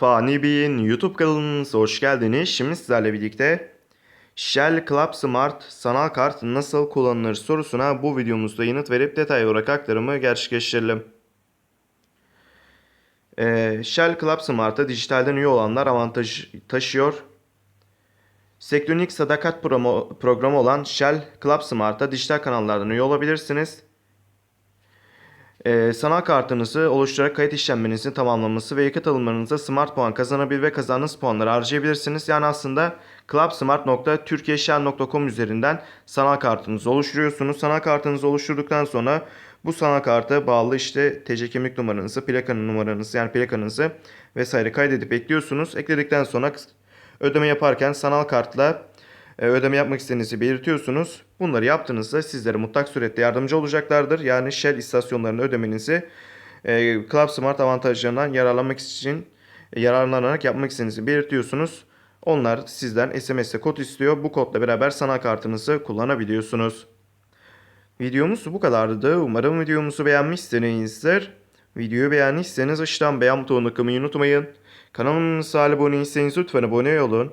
Fani Bey'in YouTube kanalınıza hoş geldiniz. Şimdi sizlerle birlikte Shell Club Smart sanal kart nasıl kullanılır sorusuna bu videomuzda yanıt verip detay olarak aktarımı gerçekleştirelim. Ee, Shell Club Smart'a dijitalden üye olanlar avantaj taşıyor. Sektronik sadakat promo- programı olan Shell Club Smart'a dijital kanallardan üye olabilirsiniz. Ee, sanal kartınızı oluşturarak kayıt işlemlerinizi tamamlaması ve yakıt alımlarınıza smart puan kazanabilir ve kazandığınız puanları harcayabilirsiniz. Yani aslında clubsmart.turkiyeshell.com üzerinden sanal kartınızı oluşturuyorsunuz. Sanal kartınızı oluşturduktan sonra bu sanal karta bağlı işte TC kimlik numaranızı, plakanın numaranızı yani plakanızı vesaire kaydedip ekliyorsunuz. Ekledikten sonra ödeme yaparken sanal kartla e, ödeme yapmak istediğinizi belirtiyorsunuz. Bunları yaptığınızda sizlere mutlak surette yardımcı olacaklardır. Yani Shell istasyonlarının ödemenizi e, Club Smart avantajlarından yararlanmak için e, yararlanarak yapmak istediğinizi belirtiyorsunuz. Onlar sizden SMS'e kod istiyor. Bu kodla beraber sanal kartınızı kullanabiliyorsunuz. Videomuz bu kadardı. Umarım videomuzu beğenmişsinizdir. Videoyu beğendiyseniz aşağıdan beğen butonuna tıklamayı unutmayın. Kanalımıza abone değilseniz lütfen abone olun.